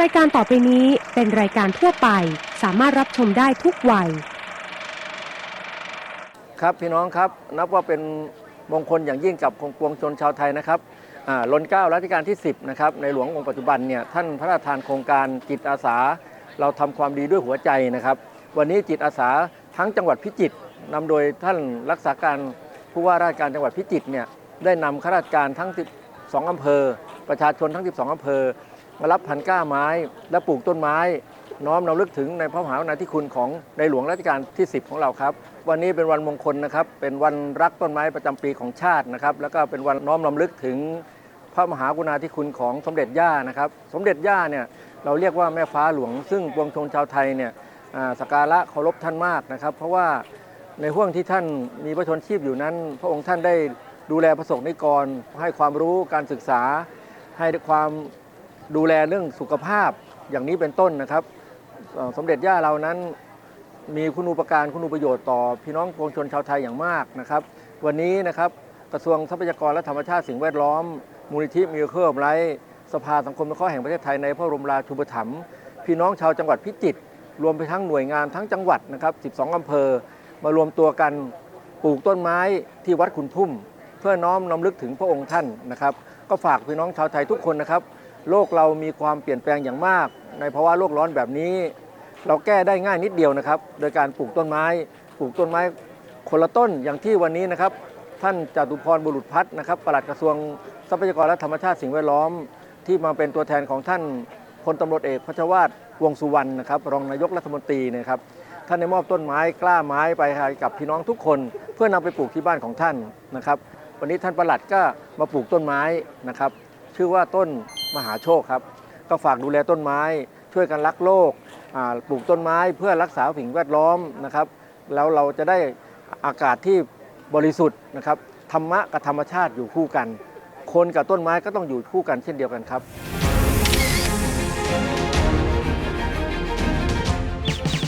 รายการต่อไปนี้เป็นรายการทั่วไป สามารถรับชมได้ทุกวัย ครับพี่น้องครับนับว่าเป็นมงคลอย่างยิ่งกับปวงชนชาวไทยนะครับอ่าล้นเกล้ารัชกาลที่ 10นะครับในหลวงองค์ปัจจุบันเนี่ยท่านพระราชทานโครงการจิตอาสา เราทำความดีด้วยหัวใจนะครับ วันนี้จิตอาสาทั้งจังหวัดพิจิตรนำโดยท่านรักษาการผู้ว่าราชการจังหวัดพิจิตรเนี่ยได้นำข้าราชการทั้ง 12อำเภอ ประชาชนทั้ง 12อำเภอ รับพันก้าไม้ และปลูกต้นไม้ น้อมนำลึกถึงในพระมหากรุณาธิคุณของในหลวงรัชกาลที่ 10 ของเราครับ วันนี้เป็นวันมงคลนะครับ เป็นวันรักต้นไม้ประจำปีของชาตินะครับ แล้วก็เป็นวันน้อมนำลึกถึงพระมหากรุณาธิคุณของสมเด็จย่านะครับ สมเด็จย่าเนี่ยเราเรียกว่าแม่ฟ้าหลวง ซึ่งปวงชนชาวไทยเนี่ยสักการะเคารพท่านมากนะครับ เพราะว่าในห่วงที่ท่านมีพระชนชีพอยู่นั้น พระองค์ท่านได้ดูแลประสบนิกร ให้ความรู้การศึกษา ให้ความ ดูแลเรื่องสุขภาพอย่างนี้เป็นต้นนะครับ สมเด็จย่าเรานั้นมีคุณูปการคุณูประโยชน์ต่อพี่น้องปวงชนชาวไทยอย่างมากนะครับ วันนี้นะครับกระทรวงทรัพยากรและธรรมชาติสิ่งแวดล้อม มูลนิธิมิวเคิลไลท์สภาสังคมสงเคราะห์แห่งประเทศไทยในพระบรมราชูปถัมภ์พี่น้องชาวจังหวัดพิจิตรรวมไปทั้งหน่วยงานทั้งจังหวัดนะครับ 12 อำเภอ มารวมตัวกันปลูกต้นไม้ที่วัดขุนทุ่ม เพื่อน้อมนำลึกถึงพระองค์ท่านนะครับ ก็ฝากพี่น้องชาวไทยทุกคนนะครับ โลกเรามีความเปลี่ยนแปลงอย่างมาก ในภาวะโลกร้อนแบบนี้ เราแก้ได้ง่ายนิดเดียวนะครับ โดยการปลูกต้นไม้ปลูกต้นไม้คนละต้นอย่างที่วันนี้นะครับ ท่านจตุพรบุรุษพัฒน์นะครับปลัดกระทรวงทรัพยากรและธรรมชาติสิ่งแวดล้อม ที่มาเป็นตัวแทนของท่านพลตำรวจเอกพัชวาทวงสุวรรณนะครับ รองนายกรัฐมนตรีนะครับท่านได้มอบต้นไม้กล้าไม้ไปให้กับพี่น้องทุกคน เพื่อนำไปปลูกที่บ้านของท่านนะครับ วันนี้ท่านประหลัดก็มาปลูกต้นไม้นะครับ ชื่อว่าต้นมหาโชคครับ ก็ฝากดูแลต้นไม้ ช่วยกันรักโลกปลูกต้นไม้เพื่อรักษาสิ่งแวดล้อมนะครับ แล้วเราจะได้อากาศที่บริสุทธิ์นะครับธรรมะกับธรรมชาติอยู่คู่กัน คนกับต้นไม้ก็ต้องอยู่คู่กันเช่นเดียวกันครับ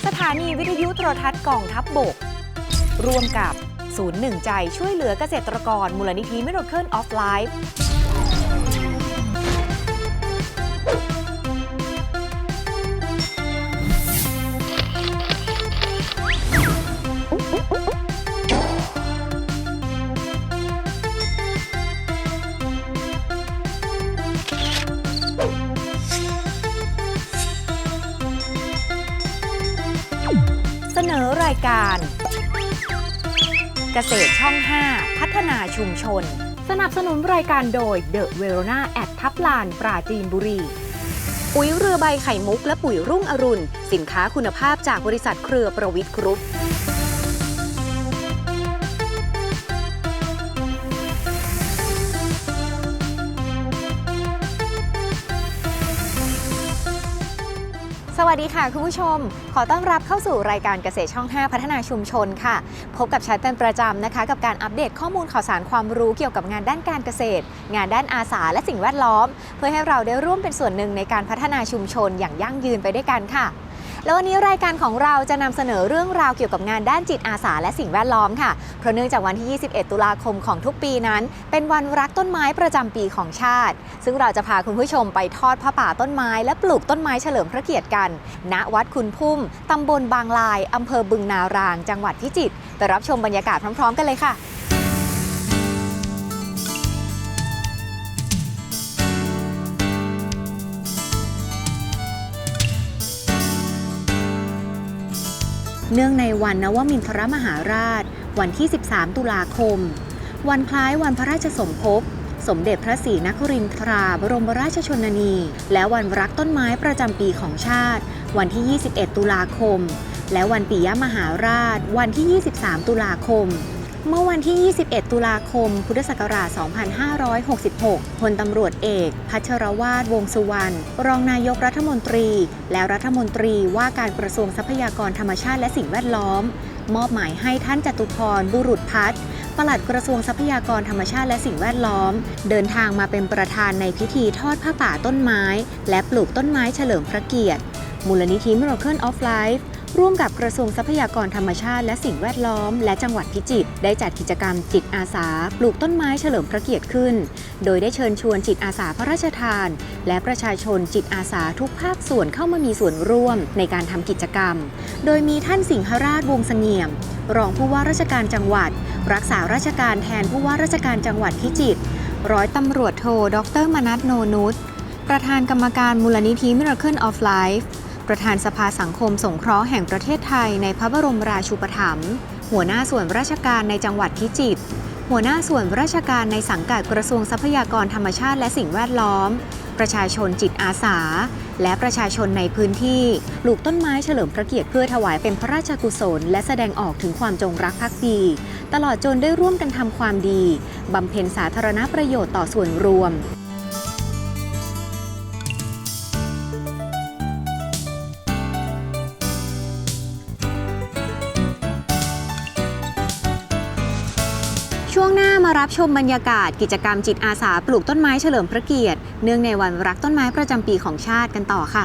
สถานีวิทยุโทรทัศน์กองทัพบบก ร่วมกับศูนย์หนึ่งใจช่วยเหลือเกษตรกรมูลนิธิ Miracle of Life เส เกษตรช่อง 5 พัฒนาชุมชน สนับสนุนรายการโดย The Verona แอดทับลาน ปราจีนบุรี ปุ๋ยเรือใบไข่มุกและปุ๋ยรุ่งอรุณ สินค้าคุณภาพจากบริษัทเครือประวิทย์กรุ๊ป สวัสดีค่ะคุณผู้ชม ขอต้อนรับเข้าสู่รายการเกษตรช่อง 5 พัฒนาชุมชนค่ะ พบกับฉันเป็นประจำนะคะ กับการอัปเดตข้อมูลข่าวสารความรู้เกี่ยวกับงานด้านการเกษตร งานด้านอาสาและสิ่งแวดล้อม เพื่อให้เราได้ร่วมเป็นส่วนหนึ่งในการพัฒนาชุมชนอย่างยั่งยืนไปด้วยกันค่ะ แล้ววันนี้รายการของเราจะนำเสนอเรื่องราวเกี่ยวกับงานด้านจิตอาสาและสิ่งแวดล้อมค่ะ เพราะเนื่องจากวันที่ 21 ตุลาคมของทุกปีนั้น เป็นวันรักต้นไม้ประจำปีของชาติ ซึ่งเราจะพาคุณผู้ชมไปทอดผ้าป่าต้นไม้ และปลูกต้นไม้เฉลิมพระเกียรติกัน ณ วัดคุณพุ่มตำบลบางลายอำเภอบึงนาราง จังหวัดพิจิตร ไปรับชมบรรยากาศพร้อม ๆ กันเลยค่ะ เนื่องในวันนวมินทรมหาราช วันที่ 13 ตุลาคม วันคล้ายวันพระราชสมภพ สมเด็จพระศรีนครินทราบรมราชชนนี และวันรักต้นไม้ประจำปีของชาติ วันที่ 21 ตุลาคม และวันปิยมหาราช วันที่ 23 ตุลาคม เมื่อวันที่ 21 ตุลาคม พุทธศักราช 2566 พลตำรวจเอก พัชรวาดวงสุวรรณ รองนายกรัฐมนตรี และรัฐมนตรีว่าการกระทรวงทรัพยากรธรรมชาติและสิ่งแวดล้อม มอบหมายให้ท่านจตุพร บุรุษพัฒน์ปลัดกระทรวงทรัพยากรธรรมชาติและสิ่งแวดล้อม เดินทางมาเป็นประธานในพิธีทอดผ้าป่าต้นไม้ และปลูกต้นไม้เฉลิมพระเกียรติ มูลนิธิ Miracle of Life ร่วมกับกระทรวงทรัพยากรธรรมชาติและสิ่งแวดล้อม และจังหวัดพิจิตรได้จัดกิจกรรมจิตอาสา ปลูกต้นไม้เฉลิมพระเกียรติขึ้น โดยได้เชิญชวนจิตอาสาพระราชทาน และประชาชนจิตอาสาทุกภาคส่วนเข้ามามีส่วนร่วมในการทำกิจกรรม โดยมีท่านสิงหราชวงศ์เสงี่ยม รองผู้ว่าราชการจังหวัด รักษาราชการแทนผู้ว่าราชการจังหวัดพิจิตรร้อยตำรวจโท ดร มนัทโนนุชประธานกรรมการมูลนิธิ Miracle of Life ประธานสภาสังคมสงเคราะห์แห่งประเทศไทยในพระบรมราชูปถัมภ์หัวหน้าส่วนราชการในจังหวัดพิจิตรหัวหน้าส่วนราชการในสังกัดกระทรวงทรัพยากรธรรมชาติและสิ่งแวดล้อม ประชาชนจิตอาสา และประชาชนในพื้นที่ปลูกต้นไม้เฉลิมพระเกียรติเพื่อถวายเป็นพระราชกุศล และแสดงออกถึงความจงรักภักดี ตลอดจนได้ร่วมกันทำความดีบำเพ็ญสาธารณประโยชน์ต่อส่วนรวม รับชมบรรยากาศกิจกรรมจิตอาสาปลูกต้นไม้เฉลิมพระเกียรติ เนื่องในวันรักต้นไม้ประจำปีของชาติกันต่อค่ะ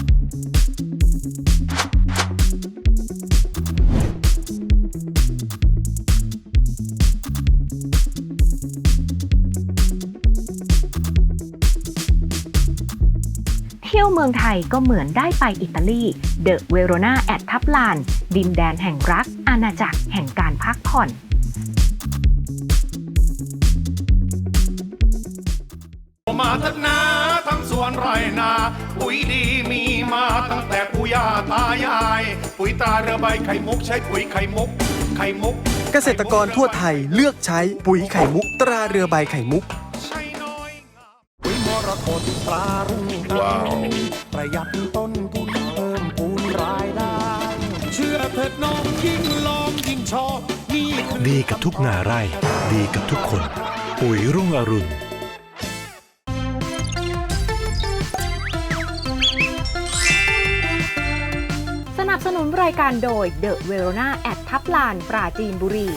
ที่ยวเมืองไทยก็เหมือนได้ไปอิตาลีเดอะเวโรนาแอดทับลาน ดินแดนแห่งรัก อาณาจักรแห่งการพักผ่อนมาเถิดนาทั้งสวนไรนา ปุ๋ยดีมีมาตั้งแต่ปู่ย่าตายาย ปุ๋ยตราเรือใบไข่มุกใช้ปุ๋ยไข่มุก ไข่มุก เกษตรกรทั่วไทยเลือกใช้ปุ๋ยไข่มุก ตราเรือใบไข่มุก ใช้น้อยงามปุ๋ยมรกตตรารุ่ง ว้าว ประหยัดต้นทุนเพิ่มพูนรายได้ เชื่อเถิดน้องยิ่งลองยิ่งชอบนี่คือดีกับทุกนาไร่ ดีกับทุกคน ปุ๋ยรุ่งอรุณ สนับสนุนรายการโดย The Verona แอดทับลาน ปราจีนบุรี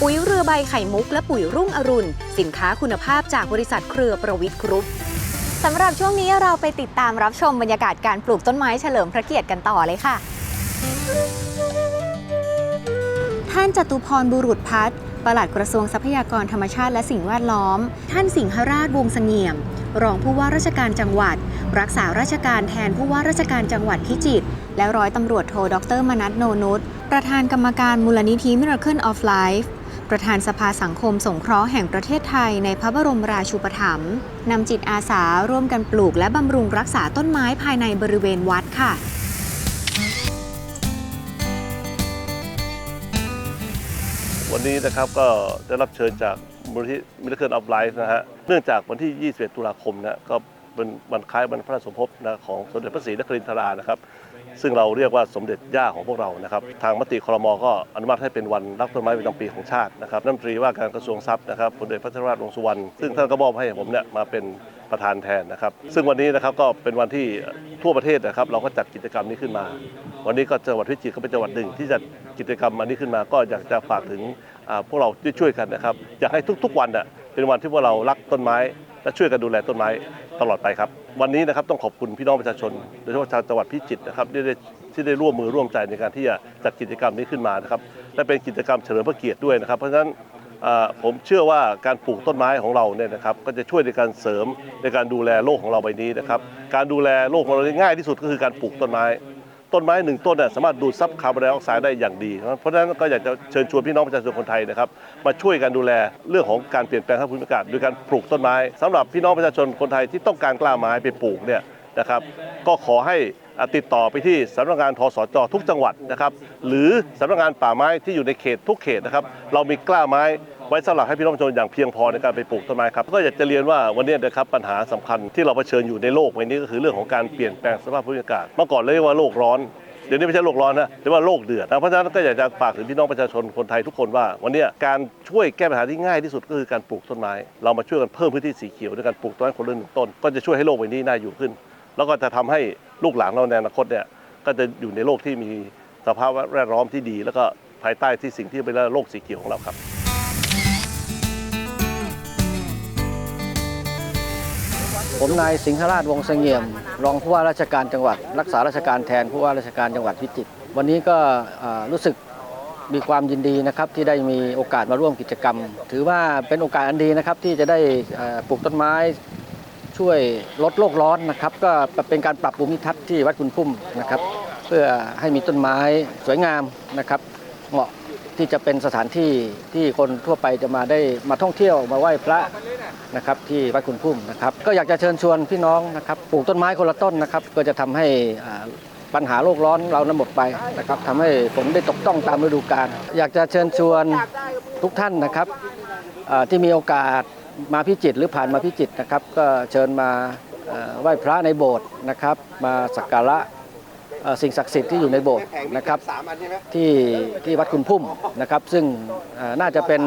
ปุ๋ยเรือใบไข่มุกและปุ๋ยรุ่งอรุณ สินค้าคุณภาพจากบริษัทเครือประวิทย์กรุ๊ป สำหรับช่วงนี้เราไปติดตามรับชมบรรยากาศการปลูกต้นไม้เฉลิมพระเกียรติกันต่อเลยค่ะ ท่านจตุพรบุรุษพัฒน์ปลัดกระทรวงทรัพยากรธรรมชาติและสิ่งแวดล้อม ท่านสิงหราชวงศ์เสงี่ยม รองผู้ว่าราชการจังหวัด รักษาราชการแทนผู้ว่าราชการจังหวัดพิจิตร และร้อยตำรวจโทดรมนัทโนนุชประธานกรรมการมูลนิธิ Miracle of Life ประธานสภาสังคมสงเคราะห์แห่งประเทศไทยในพระบรมราชูปถัมภ์นำจิตอาสาร่วมกันปลูกและบำรุงรักษาต้นไม้ภายในบริเวณวัดค่ะวันนี้นะครับก็ได้รับเชิญจากมูลที่มิลเคิลออฟไลฟ์นะฮะเนื่องจากวันที่ 21 ตุลาคมนะก็เป็นวันคล้ายวันพระราชสมภพนะของสมเด็จพระศรีนครินทรานะครับ ซึ่งเราเรียกว่าสมเด็จย่าของพวกเรานะครับทางมติครมก็อนุมัติให้เป็นวันรักต้นไม้ประจำปีของชาตินะครับรัฐมนตรีว่าการกระทรวงทรัพย์นะครับพลเอกพัชรราชวงศ์สุวรรณซึ่งท่านก็มอบให้ผมเนี่ยมาเป็นประธานแทนนะครับ ซึ่งวันนี้นะครับก็เป็นวันที่ทั่วประเทศนะครับ เราก็จัดกิจกรรมนี้ขึ้นมา วันนี้ก็จังหวัดพิจิตรก็เป็นจังหวัดหนึ่งที่จัดกิจกรรมอันนี้ขึ้นมา ก็อยากจะฝากถึงพวกเราที่ช่วยกันนะครับอยากให้ทุกๆวันน่ะเป็นวันที่พวกเรารักต้นไม้ และช่วยกันดูแลต้นไม้ตลอดไปครับ วันนี้นะครับต้องขอบคุณพี่น้องประชาชนโดยเฉพาะชาวจังหวัดพิจิตรนะครับที่ได้ที่ได้ร่วมมือร่วมใจในการที่จะจัดกิจกรรมนี้ขึ้นมานะครับและเป็นกิจกรรมเฉลิมพระเกียรติด้วยนะครับ เพราะฉะนั้นผมเชื่อว่าการปลูกต้นไม้ของเราเนี่ยนะครับก็จะช่วยในการเสริมในการดูแลโลกของเราใบนี้นะครับ การดูแลโลกของเราได้ง่ายที่สุดก็คือการปลูกต้นไม้ ต้นไม้หนึ่งต้นเนี่ยสามารถดูดซับคาร์บอนไดออกไซด์ได้อย่างดี เพราะฉะนั้นก็อยากจะเชิญชวนพี่น้องประชาชนคนไทยนะครับมาช่วยกันดูแลเรื่องของการเปลี่ยนแปลงสภาพภูมิอากาศโดยการปลูกต้นไม้สำหรับพี่น้องประชาชนคนไทยที่ต้องการกล้าไม้ไปปลูกเนี่ย นะครับ ก็ขอให้ติดต่อไปที่สำนักงานทสจทุกจังหวัดนะครับ หรือสำนักงานป่าไม้ที่อยู่ในเขตทุกเขตนะครับ เรามีกล้าไม้ไว้สำหรับให้พี่น้องประชาชนอย่างเพียงพอในการไปปลูกต้นไม้ครับก็อยากจะเรียนว่าวันนี้นะครับปัญหาสำคัญที่เราเผชิญอยู่ในโลกใบนี้ก็คือเรื่องของการเปลี่ยนแปลงสภาพภูมิอากาศเมื่อก่อนเรียกว่าโลกร้อนเดี๋ยวนี้ไม่ใช่โลกร้อนนะเรียกว่าโลกเดือดนะเพราะฉะนั้นก็อยากจะฝากถึงพี่น้องประชาชนคนไทยทุกคนว่า วันนี้การช่วยแก้ปัญหาที่ง่ายที่สุดก็คือการปลูกต้นไม้ เรามาช่วยกันเพิ่มพื้นที่สีเขียวด้วยการปลูกต้นไม้คนละหนึ่งต้น ก็จะช่วยให้โลกใบนี้น่าอยู่ขึ้น แล้วก็จะทำให้ลูกหลานเราในอนาคตเนี่ยก็จะอยู่ในโลกที่มีสภาพแวดล้อมที่ดี แล้วก็ภายใต้ที่สิ่งที่เป็นโลกสีเขียวของเราครับ ผมนายสิงหราชวงศ์เสงี่ยม รองผู้ว่าราชการจังหวัด รักษาราชการแทนผู้ว่าราชการจังหวัดพิจิตรวันนี้ก็รู้สึกมีความยินดีนะครับที่ได้มีโอกาสมาร่วมกิจกรรม ถือว่าเป็นโอกาสอันดีนะครับที่จะได้ปลูกต้นไม้ ช่วยลดโลกร้อนนะครับ ก็เป็นการปรับภูมิทัศน์ที่วัดคุณพุ่มนะครับ เพื่อให้มีต้นไม้สวยงามนะครับ เหมาะที่จะเป็นสถานที่ที่คนทั่วไปจะมาได้มาท่องเที่ยวมาไหว้พระนะครับที่วัดคุณพุ่มนะครับ ก็อยากจะเชิญชวนพี่น้องนะครับปลูกต้นไม้คนละต้นนะครับ ก็จะทำให้อ่าปัญหาโลกร้อนเรานั้นหมดไปนะครับทำให้ฝนได้ตกต้องตามฤดูกาลอยากจะเชิญชวนทุกท่านนะครับอ่าที่มีโอกาส มาพิจิตรหรือผ่านมาพิจิตรนะครับ ก็เชิญมาไหว้พระในโบสถ์นะครับ มาสักการะสิ่งศักดิ์สิทธิ์ที่อยู่ในโบสถ์นะครับที่ที่วัดคุณพุ่มนะครับ ซึ่งน่าจะเป็น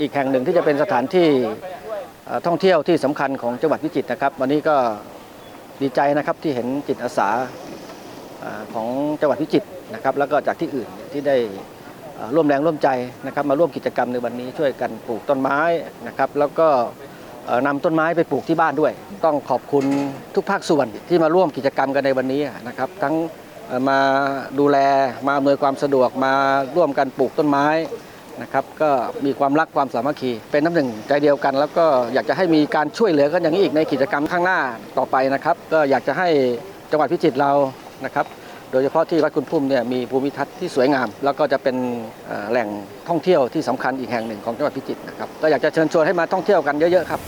อีกแห่งหนึ่งที่จะเป็นสถานที่ท่องเที่ยวที่สำคัญของจังหวัดพิจิตรนะครับ วันนี้ก็ดีใจนะครับที่เห็นจิตอาสาของจังหวัดพิจิตรนะครับ แล้วก็จากที่อื่นที่ได้ ร่วมแรงร่วมใจนะครับมาร่วมกิจกรรมในวันนี้ช่วยกันปลูกต้นไม้นะครับ แล้วก็เอ่อนำต้นไม้ไปปลูกที่บ้านด้วย ต้องขอบคุณทุกภาคส่วนที่มาร่วมกิจกรรมกันในวันนี้นะครับ ทั้งมาดูแลมาอำนวยความสะดวกมาร่วมกันปลูกต้นไม้นะครับก็มีความรักความสามัคคี เป็นน้ำหนึ่งใจเดียวกัน แล้วก็อยากจะให้มีการช่วยเหลือกันอย่างนี้อีกในกิจกรรมข้างหน้าต่อไปนะครับ ก็อยากจะให้จังหวัดพิจิตรเรานะครับ โดยเฉพาะที่วัดคุณพุ่มเนี่ยมีภูมิทัศน์ที่สวยงาม แล้วก็จะเป็นแหล่งท่องเที่ยวที่สำคัญอีกแห่งหนึ่งของจังหวัดพิจิตรนะครับก็อยากจะเชิญชวนให้มาท่องเที่ยวกันเยอะๆครับ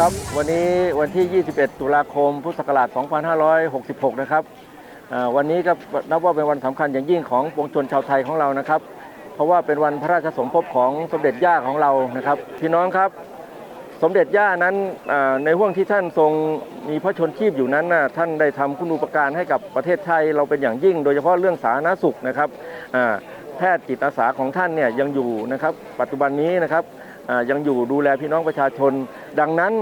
ครับวันนี้วันที่ 21 ตุลาคม พุทธศักราช 2566 นะครับวันนี้ก็นับว่าเป็นวันสำคัญอย่างยิ่งของปวงชนชาวไทยของเรานะครับ เพราะว่าเป็นวันพระราชสมภพของสมเด็จย่าของเรานะครับ พี่น้องครับ สมเด็จย่านั้นในห่วงที่ท่านทรงมีพระชนชีพอยู่นั้นนะท่านได้ทำคุณูปการให้กับประเทศไทยเราเป็นอย่างยิ่ง โดยเฉพาะเรื่องสาธารณสุขนะครับแพทย์จิตอาสาของท่านเนี่ยยังอยู่นะครับ ปัจจุบันนี้นะครับยังอยู่ดูแลพี่น้องประชาชน ดังนั้น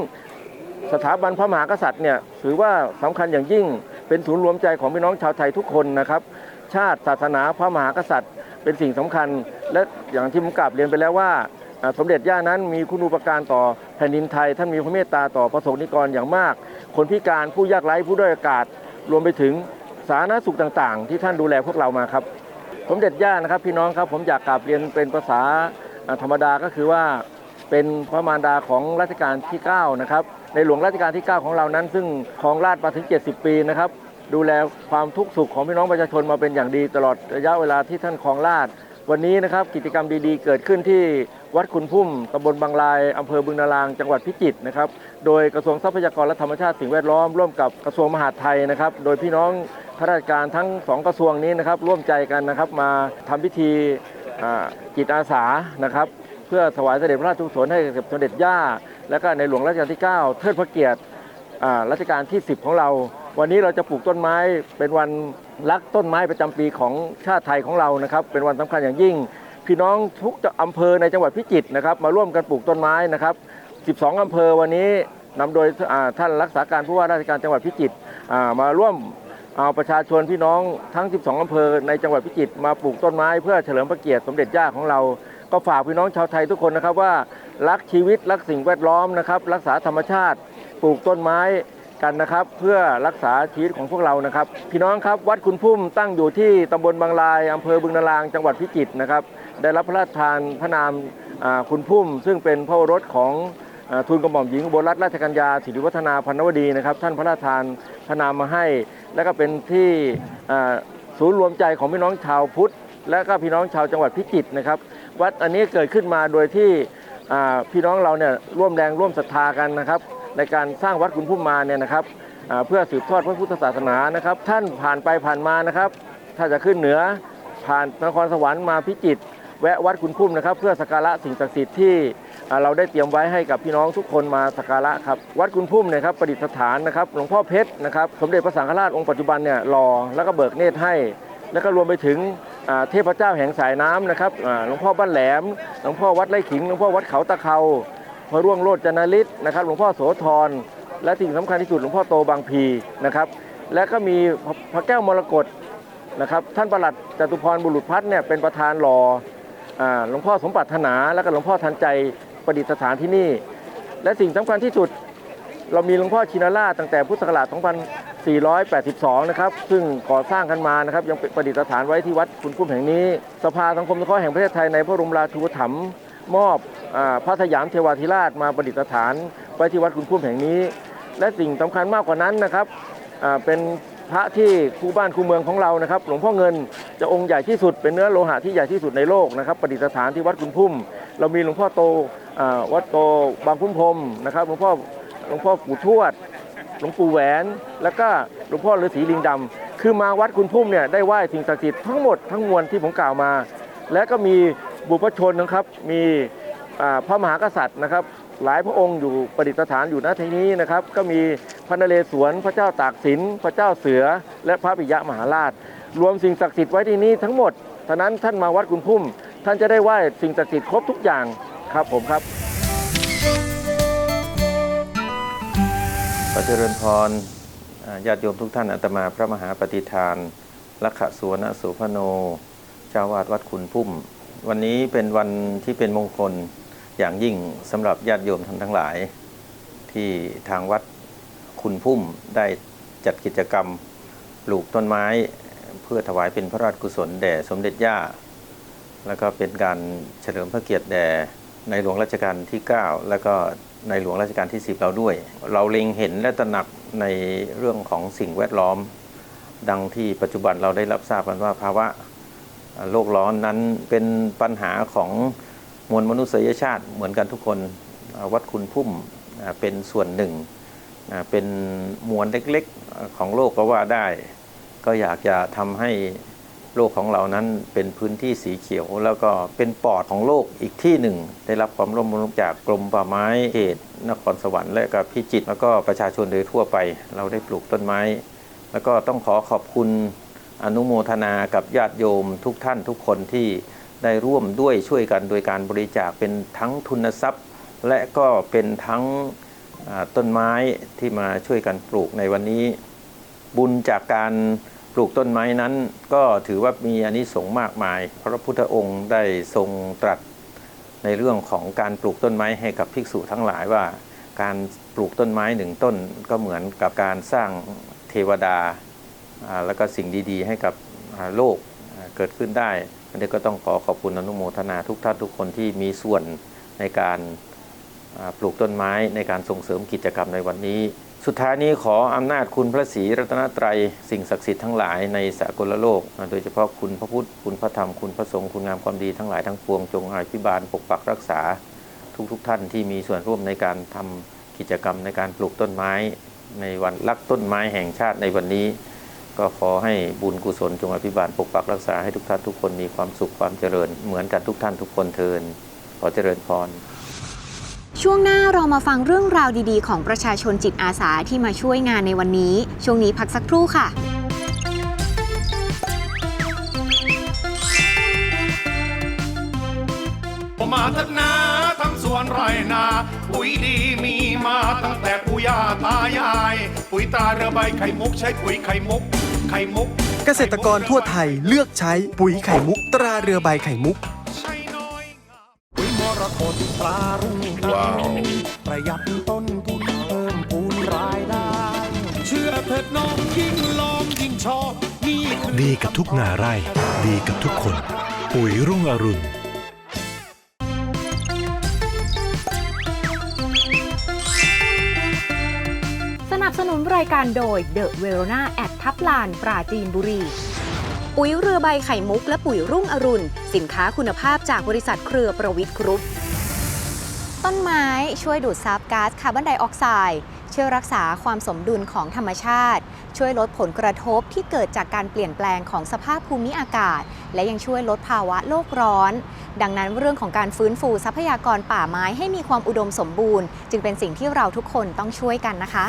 สถาบันพระมหากษัตริย์เนี่ยถือว่าสำคัญอย่างยิ่ง เป็นศูนย์รวมใจของพี่น้องชาวไทยทุกคนนะครับ ชาติศาสนาพระมหากษัตริย์ เป็นสิ่งสำคัญ และอย่างที่ผมกราบเรียนไปแล้วว่า สมเด็จย่านั้นมีคุณูปการต่อแผ่นดินไทย ท่านมีพระเมตตาต่อประสบนิกรอย่างมาก คนพิการผู้ยากไร้ผู้ด้อยโอกาส รวมไปถึงสาธารณสุขต่างๆ ที่ท่านดูแลพวกเรามาครับ สมเด็จย่านะครับพี่น้องครับผมอยากกราบเรียนเป็นภาษาธรรมดาก็คือว่าเป็นพระมารดาของรัชกาลที่ 9 นะครับ ในหลวงรัชกาลที่ 9 ของเรานั้น ซึ่งครองราชมาถึง 70 ปีนะครับ ดูแลความทุกข์สุขของพี่น้องประชาชนมาเป็นอย่างดีตลอดระยะเวลาที่ท่านครองราช วันนี้นะครับกิจกรรมดีๆ เกิดขึ้นที่ วัดคุณพุ่มตำบลบางลายอำเภอบึงนาราง จังหวัดพิจิตรนะครับ โดยกระทรวงทรัพยากรและธรรมชาติสิ่งแวดล้อมร่วมกับกระทรวงมหาดไทยนะครับ โดยพี่น้องข้าราชการทั้งสองกระทรวงนี้นะครับ ร่วมใจกันนะครับมาทำพิธีจิตอาสานะครับ เพื่อถวายเสด็จพระราชกุศลให้กับสมเด็จย่า และก็ในหลวงรัชกาลที่ 9 เทิดพระเกียรติรัชกาลที่ 10 ของเรา วันนี้เราจะปลูกต้นไม้เป็นวันรักต้นไม้ประจำปีของชาติไทยของเรานะครับ เป็นวันสำคัญอย่างยิ่ง พี่น้องทุกอำเภอในจังหวัดพิจิตรนะครับ มาร่วมกันปลูกต้นไม้นะครับ 12 อำเภอวันนี้นำโดยท่านรักษาการผู้ว่าราชการจังหวัดพิจิตรมาร่วมเอาประชาชนพี่น้องทั้ง 12 อำเภอในจังหวัดพิจิตรมาปลูกต้นไม้เพื่อเฉลิมพระเกียรติสมเด็จย่าของเรา ก็ฝากพี่น้องชาวไทยทุกคนนะครับว่ารักชีวิตรักสิ่งแวดล้อมนะครับรักษาธรรมชาติปลูกต้นไม้กันนะครับ เพื่อรักษาชีวิตของพวกเรานะครับ พี่น้องครับวัดคุณพุ่มตั้งอยู่ที่ตำบลบางลายอำเภอบึงนารางจังหวัดพิจิตรนะครับ ได้รับพระราชทานพระนามคุณพุ่ม ซึ่งเป็นพระโอรสของอทูลกระหม่อมหญิงบลรัตนราชกัญญาสิริวัฒนาพันวดีนะครับ ท่านพระราชทานพระนามมาให้ และก็เป็นที่ศูนย์รวมใจของพี่น้องชาวพุทธ และก็พี่น้องชาวจังหวัดพิจิตรนะครับ วัดอันนี้เกิดขึ้นมาโดยที่พี่น้องเราเนี่ยร่วมแรงร่วมศรัทธากันนะครับ ในการสร้างวัดคุณพุ่มมาเนี่ยนะครับเพื่อสืบทอดพระพุทธศาสนานะครับ ท่านผ่านไปผ่านมานะครับ ถ้าจะขึ้นเหนือผ่านนครสวรรค์มาพิจิตร แวะวัดคุณพุ่มนะครับ เพื่อสักการะสิ่งศักดิ์สิทธิ์ที่เราได้เตรียมไว้ให้กับพี่น้องทุกคนมาสักการะครับ วัดคุณพุ่มเนี่ยครับประดิษฐานนะครับหลวงพ่อเพชรนะครับสมเด็จพระสังฆราชองค์ปัจจุบันเนี่ยรอแล้วก็เบิกเนตรให้ แล้วก็รวมไปถึงเทพเจ้าแห่งสายน้ำนะครับหลวงพ่อบ้านแหลมหลวงพ่อวัดไร่ขิงหลวงพ่อวัดเขาตะเขาพระร่วงโรจนฤทธิ์นะครับหลวงพ่อโสธรและสิ่งสำคัญที่สุดหลวงพ่อโตบางพีนะครับและก็มีพระแก้วมรกตนะครับท่านประหลัดจตุพรบุรุษพัฒน์เนี่ยเป็นประธานหล่อ หลวงพ่อสมปรารถนา และก็หลวงพ่อทันใจประดิษฐานที่นี่ และสิ่งสำคัญที่สุดเรามีหลวงพ่อชินราชตั้งแต่พุทธศักราช 2482 นะครับ ซึ่งก่อสร้างกันมานะครับ ยังประดิษฐานไว้ที่วัดคุณพุ่มแห่งนี้ สภาสังคมสงเคราะห์แห่งประเทศไทยในพระบรมราชูปถัมภ์มอบอพระสยามเทวาธิราชมาประดิษฐานไว้ที่วัดคุณพุ่มแห่งนี้ และสิ่งสำคัญมากกว่านั้นนะครับอ่าเป็น พระที่คู่บ้านคู่เมืองของเรานะครับ หลวงพ่อเงินจะองค์ใหญ่ที่สุดเป็นเนื้อโลหะที่ใหญ่ที่สุดในโลกนะครับประดิษฐานที่วัดคุณพุ่ม เรามีหลวงพ่อโตอวัดโตบางพุ่มพรมนะครับหลวงพ่อหลวงพ่อปู่ทวด หลวงปู่แหวน แล้วก็หลวงพ่อฤาษีลิงดำคือมาวัดคุณพุ่มเนี่ยได้ไหว้สิ่งศักดิ์สิทธิ์ทั้งหมดทั้งมวลที่ผมกล่าวมา และก็มีบุพชนนะครับมี พระมหากษัตริย์นะครับ หลายพระองค์อยู่ประดิษฐานอยู่ณที่นี้นะครับ ก็มีพระนเรศวรพระเจ้าตากสิน พระเจ้าเสือ และพระปิยะมหาราช รวมสิ่งศักดิ์สิทธิ์ไว้ที่นี้ทั้งหมดฉะนั้นท่านมาวัดคุณพุ่ม ท่านจะได้ไหว้สิ่งศักดิ์สิทธิ์ครบทุกอย่างครับผมครับขอเจริญพรญาติโยมทุกท่านอาตมาพระมหาปฏิทานลักขสวนสุพโนเจ้าวาดวัดขุนพุ่ม วันนี้เป็นวันที่เป็นมงคล อย่างยิ่งสำหรับญาติโยมท่านทั้งหลาย ที่ทางวัดขุนพุ่มได้จัดกิจกรรมปลูกต้นไม้ เพื่อถวายเป็นพระราชกุศลแด่สมเด็จย่า แล้วก็เป็นการเฉลิมพระเกียรติแด่ในหลวงรัชกาลที่ 9 แล้วก็ในหลวงรัชกาลที่ 10 เราด้วย เราเล็งเห็นและตระหนักในเรื่องของสิ่งแวดล้อม ดังที่ปัจจุบันเราได้รับทราบกันว่าภาวะโลกร้อนนั้นเป็นปัญหาของ มวลมนุษยชาติเหมือนกันทุกคนวัดคุณพุ่มเป็นส่วนหนึ่ง เป็นมวลเล็กๆของโลกก็ว่าได้ ก็อยากจะทำให้โลกของเรานั้นเป็นพื้นที่สีเขียว แล้วก็เป็นปอดของโลกอีกที่หนึ่ง ได้รับความร่วมมือจากกรมป่าไม้เขตนครสวรรค์และก็พิจิตรแล้วก็ประชาชนโดยทั่วไป เราได้ปลูกต้นไม้ แล้วก็ต้องขอขอบคุณอนุโมทนากับญาติโยมทุกท่านทุกคนที่ ได้ร่วมด้วยช่วยกันโดยการบริจาคเป็นทั้งทุนทรัพย์ และก็เป็นทั้งต้นไม้ที่มาช่วยกันปลูกในวันนี้ บุญจากการปลูกต้นไม้นั้น ก็ถือว่ามีอนิสงส์มากมาย พระพุทธองค์ได้ทรงตรัสในเรื่องของการปลูกต้นไม้ให้กับภิกษุทั้งหลายว่า การปลูกต้นไม้หนึ่งต้นก็เหมือนกับการสร้างเทวดา แล้วก็สิ่งดีๆ ให้กับโลกเกิดขึ้นได้ อันนี้ก็ต้องขอขอบคุณอนุโมทนาทุกท่านทุกคนที่มีส่วนในการปลูกต้นไม้ในการส่งเสริมกิจกรรมในวันนี้ สุดท้ายนี้ขออำนาจคุณพระศรีรัตนตรัยสิ่งศักดิ์สิทธิ์ทั้งหลายในสากลโลก โดยเฉพาะคุณพระพุทธคุณพระธรรมคุณพระสงฆ์คุณงามความดีทั้งหลายทั้งปวงจงอาภิบาลปกปักรักษา ทุกๆทท่านที่มีส่วนร่วมในการทำกิจกรรมในการปลูกต้นไม้ ในวันรักต้นไม้แห่งชาติในวันนี้ ก็ขอให้บุญกุศลจงอภิบาลปกปักรักษาให้ทุกท่านทุกคนมีความสุขความเจริญ เหมือนกันทุกท่านทุกคนเทินขอเจริญพรช่วงหน้าเรามาฟังเรื่องราวดีๆ ของประชาชนจิตอาสาที่มาช่วยงานในวันนี้ ช่วงนี้พักสักครู่ค่ะมาเถิดนาทำสวนไรนา ปุ๋ยดีมีมาตั้งแต่ปู่ย่าตายาย ปุ๋ยตราเรือใบไข่มุกใช้ปุ๋ยไข่มุก ไข่มุก เกษตรกรทั่วไทยเลือกใช้ปุ๋ยไข่มุกตราเรือใบไข่มุก ใช้น้อยงามปุ๋ยมรกตตรารุ่งว้าวประหยัดต้นทุนเพิ่มพูนรายได้ เชื่อเถิดน้องยิ่งลองยิ่งชอบนี่คือดีกับทุกนาไร่ ดีกับทุกคน ปุ๋ยรุ่งอรุณ นับสนุนรายการโดย The Verona แอดทับลานปราจีนบุรี ปุ๋ยเรือใบไข่มุกและปุ๋ยรุ่งอรุณ สินค้าคุณภาพจากบริษัทเครือประวิทย์กรุ๊ป ต้นไม้ช่วยดูดซับก๊าซคาร์บอนไดออกไซด์ ช่วยรักษาความสมดุลของธรรมชาติ ช่วยลดผลกระทบที่เกิดจากการเปลี่ยนแปลงของสภาพภูมิอากาศ และยังช่วยลดภาวะโลกร้อน ดังนั้นเรื่องของการฟื้นฟูทรัพยากรป่าไม้ให้มีความอุดมสมบูรณ์ จึงเป็นสิ่งที่เราทุกคนต้องช่วยกันนะคะ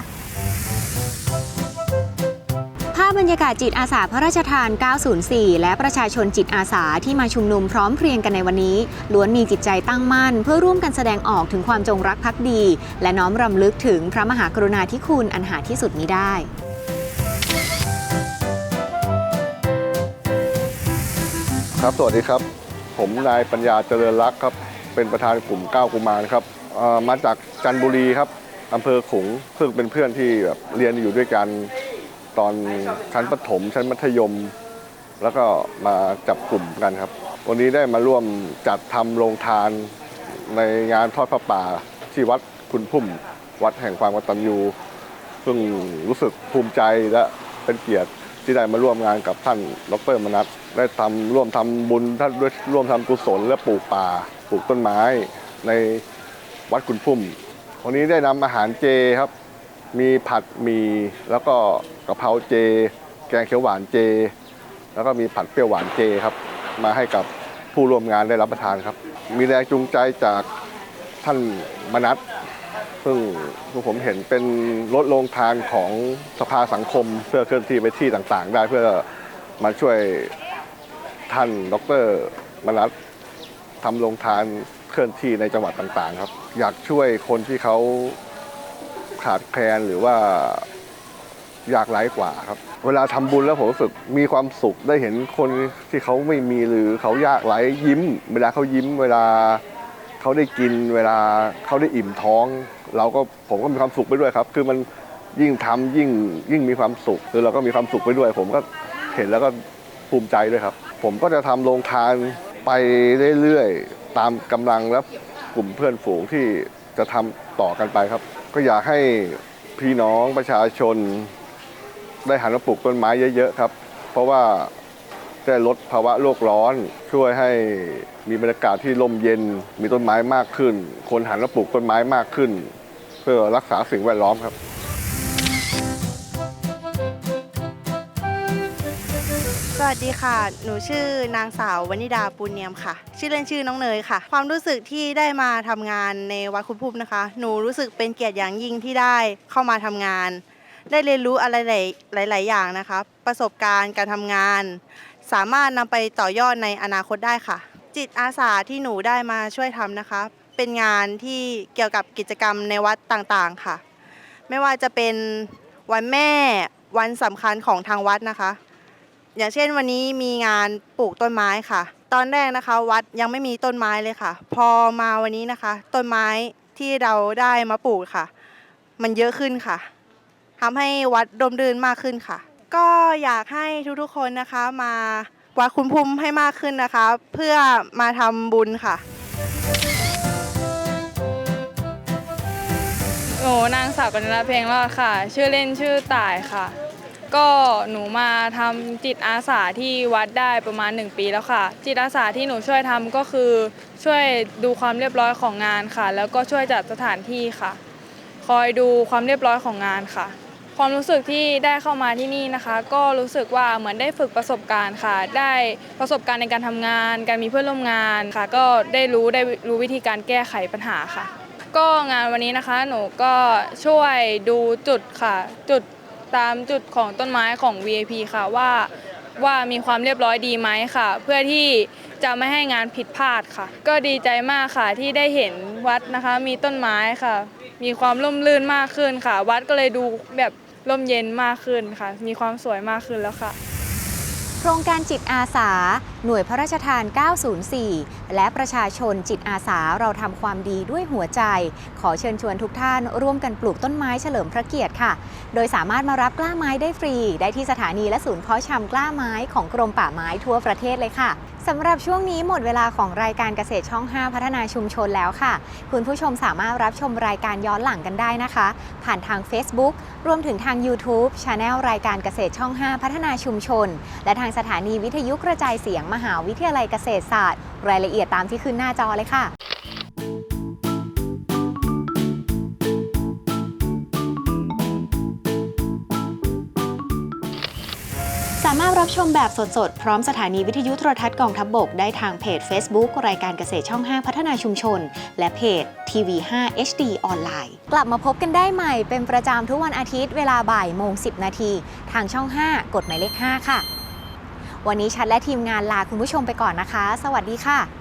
าพบรรยากาศจิตอาสาพระราชทาน 904 และประชาชนจิตอาสาที่มาชุมนุมพร้อมเพรียงกันในวันนี้ ล้วนมีจิตใจตั้งมั่น เพื่อร่วมกันแสดงออกถึงความจงรักภักดี และน้อมรำลึกถึงพระมหากรุณาธิคุณอันหาที่สุดมิได้ครับ สวัสดีครับ ผมนายปัญญาเจริญรักครับ เป็นประธานกลุ่มก้าวกุมารครับมาจากจันทบุรีครับอำเภอขลุงซึ่งเป็นเพื่อนที่แบบเรียนอยู่ด้วยกัน ตอนชั้นประถมชั้นมัธยม แล้วก็มาจับกลุ่มกันครับ วันนี้ได้มาร่วมจัดทำโรงทานในงานทอดพระป่าที่วัดคุณพุ่ม วัดแห่งความกตัญญูซึ่งรู้สึกภูมิใจและเป็นเกียรติที่ได้มาร่วมงานกับท่านดรมนัสได้ทำร่วมทำบุญท่านด้วยร่วมทำกุศลและปลูกป่าปลูกต้นไม้ในวัดคุณพุ่ม วันนี้ได้นำอาหารเจครับ มีผัดหมีแล้วก็กะเพราเจ แกงเขียวหวานเจ แล้วก็มีผัดเปรี้ยวหวานเจครับ มาให้กับผู้ร่วมงานได้รับประทานครับ มีแรงจูงใจจากท่านมนัสซึ่งผมเห็นเป็นรถโรงทานของสภาสังคม เพื่อเคลื่อนที่ไปที่ต่างๆ ได้เพื่อมาช่วยท่านดรมนัสทำโรงทานเคลื่อนที่ในจังหวัดต่างๆ ครับ อยากช่วยคนที่เขา ขาดแคลนหรือว่าอยากไร้กว่าครับ เวลาทำบุญแล้วผมรู้สึกมีความสุขได้เห็นคนที่เขาไม่มีหรือเขายากไร้ยิ้ม เวลาเขายิ้ม เวลาเขาได้กิน เวลาเขาได้อิ่มท้อง เราก็ผมก็มีความสุขไปด้วยครับ คือมันยิ่งทำยิ่งยิ่งมีความสุขคือเราก็มีความสุขไปด้วย ผมก็เห็นแล้วก็ภูมิใจด้วยครับ ผมก็จะทำโรงทานไปเรื่อยๆตามกำลังและกลุ่มเพื่อนฝูงที่จะทำต่อกันไปครับ ก็อยากให้พี่น้องประชาชนได้หันมาปลูกต้นไม้เยอะๆครับ เพราะว่าได้ลดภาวะโลกร้อน ช่วยให้มีบรรยากาศที่ร่มเย็นมีต้นไม้มากขึ้น คนหันมาปลูกต้นไม้มากขึ้น เพื่อรักษาสิ่งแวดล้อมครับ วัสดีค่ะ หนูชื่อนางสาววนิดาปูนเนียมค่ะ ชื่อเล่นชื่อน้องเนยค่ะ ความรู้สึกที่ได้มาทำงานในวัดคุณพุ่มนะคะ หนูรู้สึกเป็นเกียรติอย่างยิ่งที่ได้เข้ามาทำงาน ได้เรียนรู้อะไรหลายหลาย ๆ อย่างนะคะ ประสบการณ์การทำงาน สามารถนำไปต่อยอดในอนาคตได้ค่ะ จิตอาสาที่หนูได้มาช่วยทำนะคะ เป็นงานที่เกี่ยวกับกิจกรรมในวัดต่าง ๆ ค่ะ ไม่ว่าจะเป็นวันแม่วันสำคัญของทางวัดนะคะ อย่างเช่นวันนี้มีงานปลูกต้นไม้ค่ะ ตอนแรกนะคะ วัดยังไม่มีต้นไม้เลยค่ะ พอมาวันนี้นะคะ ต้นไม้ที่เราได้มาปลูกค่ะ มันเยอะขึ้นค่ะทำให้วัดดมรื่นมากขึ้นค่ะ ก็อยากให้ทุกๆคนนะคะมาวัดคุณภูมิให้มากขึ้นนะคะ เพื่อมาทำบุญค่ะหนูนางสาวกัญญาเพลงรอดค่ะ ชื่อเล่นชื่อต่ายค่ะ ก็หนูมาทำจิตอาสาที่วัดได้ประมาณ 1 ปีแล้วค่ะ จิตอาสาที่หนูช่วยทำก็คือช่วยดูความเรียบร้อยของงานค่ะ แล้วก็ช่วยจัดสถานที่ค่ะ คอยดูความเรียบร้อยของงานค่ะ ความรู้สึกที่ได้เข้ามาที่นี่นะคะ ก็รู้สึกว่าเหมือนได้ฝึกประสบการณ์ค่ะ ได้ประสบการณ์ในการทำงาน การมีเพื่อนร่วมงานค่ะ ก็ได้รู้ได้รู้วิธีการแก้ไขปัญหาค่ะ ก็งานวันนี้นะคะหนูก็ช่วยดูจุดค่ะ จุด ตามจุดของต้นไม้ของ VIP ค่ะว่าว่ามีความเรียบร้อยดีไหมค่ะ เพื่อที่จะไม่ให้งานผิดพลาดค่ะ ก็ดีใจมากค่ะที่ได้เห็นวัดนะคะ มีต้นไม้ค่ะ มีความร่มรื่นมากขึ้นค่ะ วัดก็เลยดูแบบร่มเย็นมากขึ้นค่ะ มีความสวยมากขึ้นแล้วค่ะ โครงการจิตอาสา หน่วยพระราชทาน 904 และประชาชนจิตอาสาเราทำความดีด้วยหัวใจ ขอเชิญชวนทุกท่านร่วมกันปลูกต้นไม้เฉลิมพระเกียรติค่ะ โดยสามารถมารับกล้าไม้ได้ฟรี ได้ที่สถานีและศูนย์เพาะชำกล้าไม้ของกรมป่าไม้ทั่วประเทศเลยค่ะสำหรับช่วงนี้หมดเวลาของรายการเกษตรช่อง 5 พัฒนาชุมชนแล้วค่ะ คุณผู้ชมสามารถรับชมรายการย้อนหลังกันได้นะคะ ผ่านทาง Facebook รวมถึงทาง YouTube c h a n e l รายการเกษตรช่อง 5 พัฒนาชุมชน และทางสถานีวิทยุกระจายเสียงมหาวิทยาลัยเกษตรศาสตร์ รายละเอียดตามที่ขึ้นหน้าจอเลยค่ะามารถรับชมแบบสดๆ พร้อมสถานีวิทยุโทรทัศน์กองทัพบบกได้ทางเพจ Facebook รายการเกษตรช่อง 5 พัฒนาชุมชน และเพจทีวี5 HD ออนไลน์ กลับมาพบกันได้ใหม่เป็นประจำทุกวันอาทิตย์เวลาบ่ายโมง 10 นาที ทางช่อง 5 กดหมายเลข 5 ค่ะ วันนี้ชัดและทีมงานลาคุณผู้ชมไปก่อนนะคะ สวัสดีค่ะ